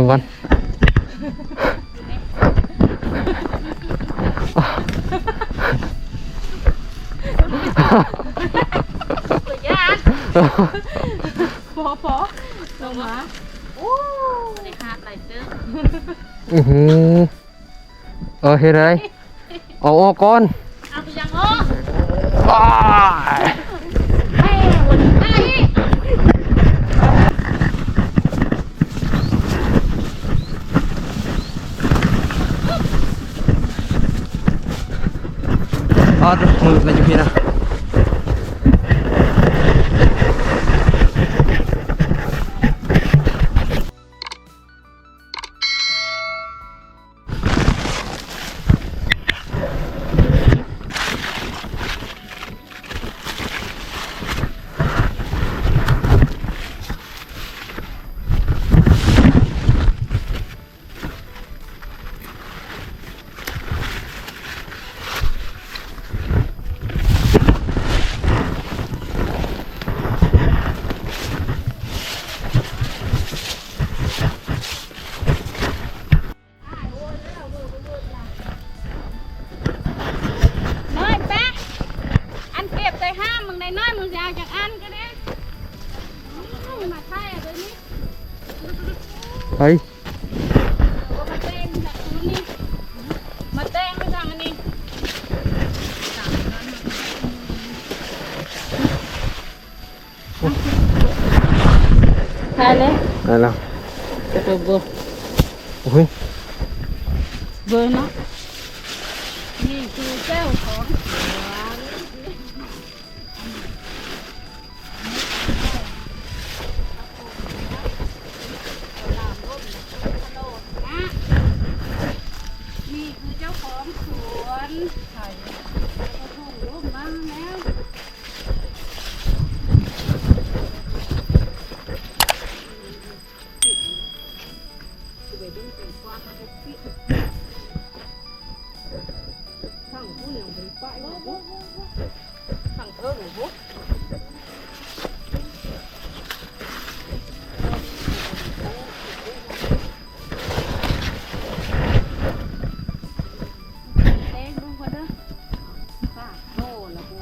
กัดลงก่อนพอพอลงมาโอ้ได้หาไหลเด้ออือหือเออเฮ็ดอะไรเอาออกก่อนเอาไปยังอ้อ อ้าย แม่วันไอ้ อ้าวมือมัน อืมมาไทยอะเดี๋ย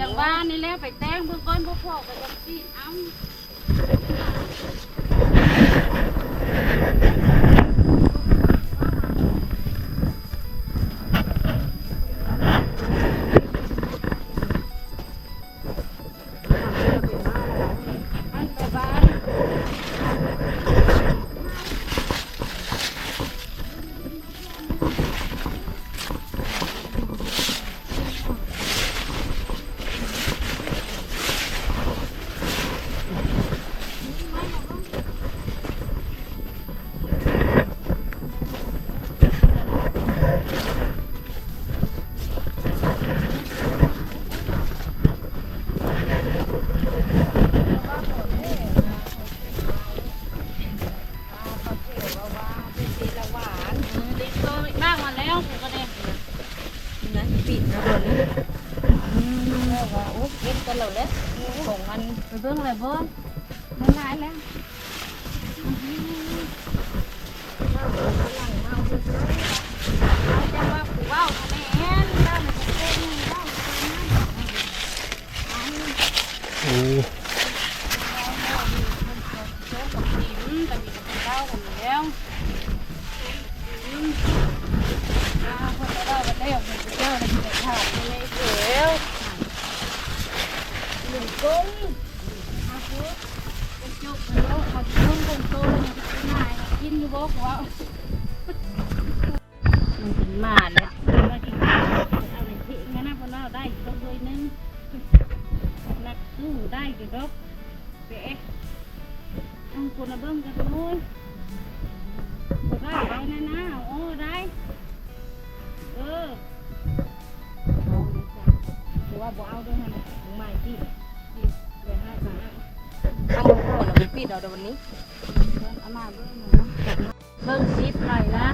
จังว่านี่แล้วไปแตงเบิ่งก่อนบ่พอก็จะสิเอา นะปิดนะบนนะอืมว่าโอ้เก็บกันแล้วแหละของมันไปเบิ่งอะไรเบิ่งมันหลายแล้วเอาจะว่ากูเว้าค สู้ได้กี่รอเป๊ะอังคนละเบิ้งกันโอ้ยก็ได้ได้นะนะโอ้ได้เออหรือว่าบ่เอาด้วยนะของใหม่พี่เดี๋ยวให้มาเอามาก่อนแล้วปิดเอาเดี๋ยววันนี้เอามาเบิ้งหน่อยนะเบิ้งซิปหน่อยนะ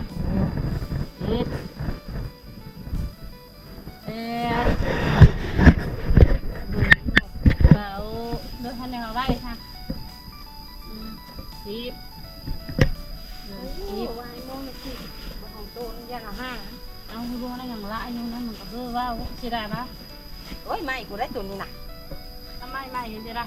เฮ็ด อ้ยไม่กูได้ตัวนี้น่ะทำไมไม่เห็นจะได้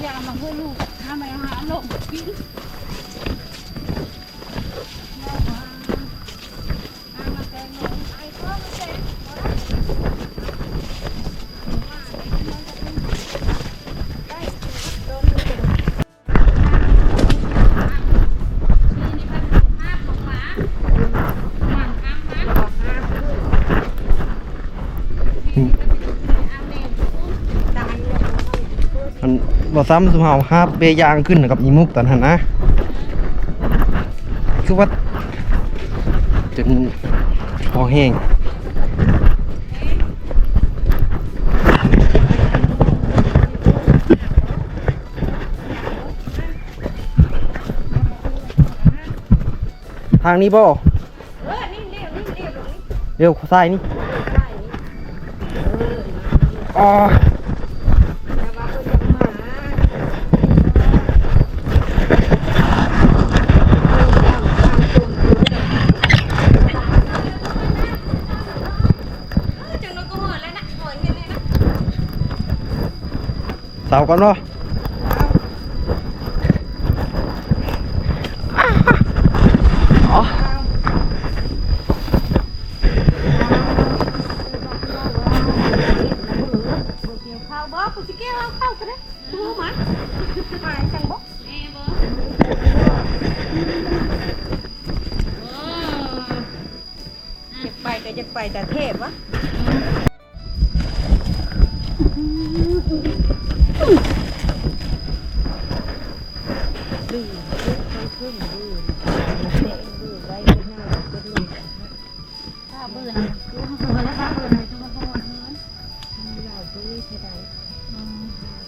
อยากมาเพื่อลูกทำไมหาลงกิน บ่ซ้ำสุเฮาฮาบเบยางขึ้นกับอีมุกตอนนั้นนะคือว่าจนพอแห้งทางนี้บ่เออนี่เรียวนี่เรียวตรงนี้เร็วซ้ายนี่อ๋อ แต่ว่าเพิ่นจะมาจังเราก็หอแล้วนะหอนกันเลยนะ เสาก่อนเนาะเกี่ยวข้าวบ่กูสิเกี่ยวข้าวกันนะไปแต่เทพวะ ที่หน้านลูกถ้าเบื่อนะกูเบื่อแล้วถ้าเบื่อไหนจะมาขโมยเงินราดื้อเท่าใด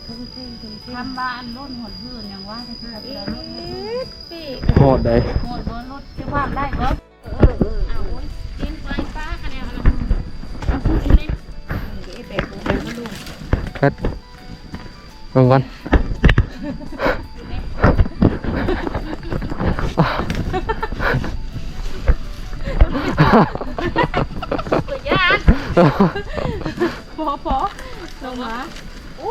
ทุ่งเท่งทุ่งเท่งทำบ้านรถหดหื่นอย่างว่าจะคือเอ๊เบื่อรถหื่นะปีโหดเลยหดบ่รถจะว่าได้บ่เออเออเอาโอ้ยกิ เอาพูดเลยเดี๋ยวไปกูไปมาลูกเพ็ดลงก่อนเบื่อยานพอพอลงมาโอ้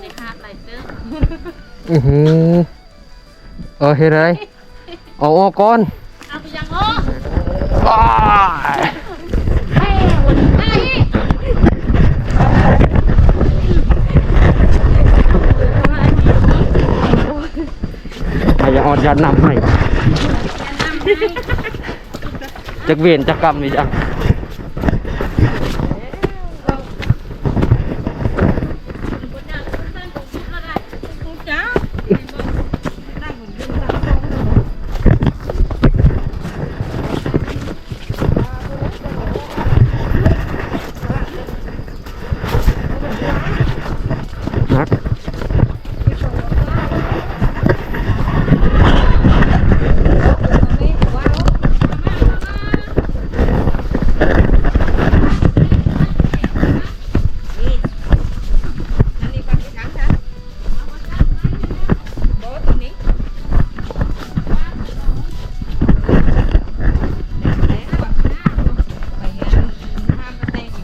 ในคาดไหลเตื้ออือหือเออเฮ็ดไรเอาออกก่อนเอาไปยังอ้อ อ้าย แม่วันไหน ใครจะ ออดยันนำให้จักเวียนจักกรรมนี่จัง กูจ้านั่งเหมือนยืนทาง นัก ตรงนี้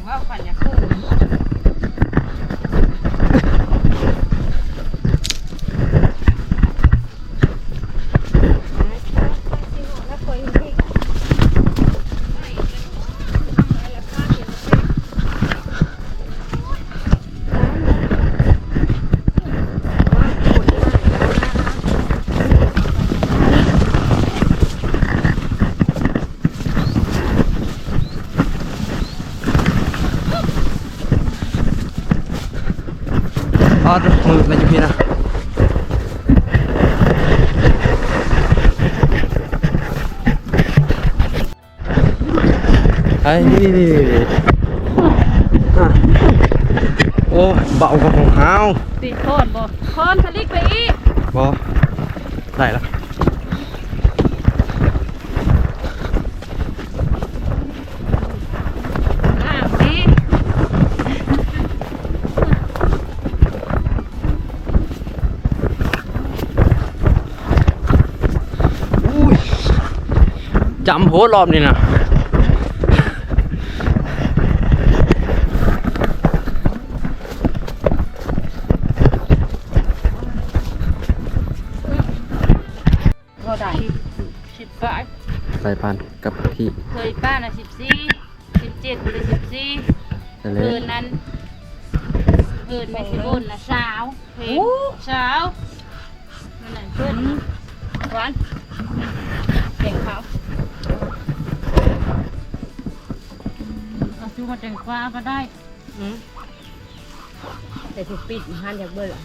ว้าว อ ดมือมันอยู่พี่นะไอ้นี่นี่นี่นี่อะโอ้เบากว่าของเฮาติดโคนบ่โคนทะลิกไปอีกบอได้แล้ว น้ำนี่ อุ้ย จำโหรอบนี่นะก็ได้สิบฝ่ายใส่พันกับที่ เคยป้าน่ะสิบสี่ เอาชูมาแต่งฟ้าก็ได้แต่ถูกปิดหันจากเบอร์ละ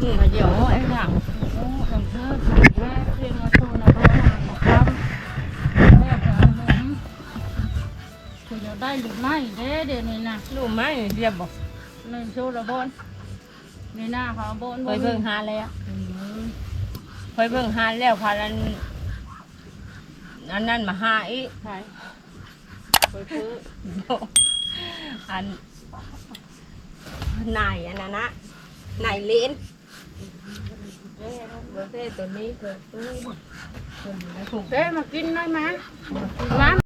อืมมาเดี๋ยวไอ้หลังโอ้ต้องเธอแม่เพลงมาโชว์นะพ่อนะครับแม่จะเอาหนุนคุณจะได้หรือไม่เด้เดี๋ยวนี้นะลูกไม้เรียบบอกหนึ่งโชว์ระบนในหน้าเขาบนเคยเบิ่งหาแล้วเคยเบิ่งหาแล้วพานันอันนั้นมาหาอีกใช่ไปซื้ อันนายอันนั้นนะนายเลนเอ้ยต้ตัวนี้เธอเอ้ยคนอยู่ในถุงเด้มากินหน่อยไหมร้าน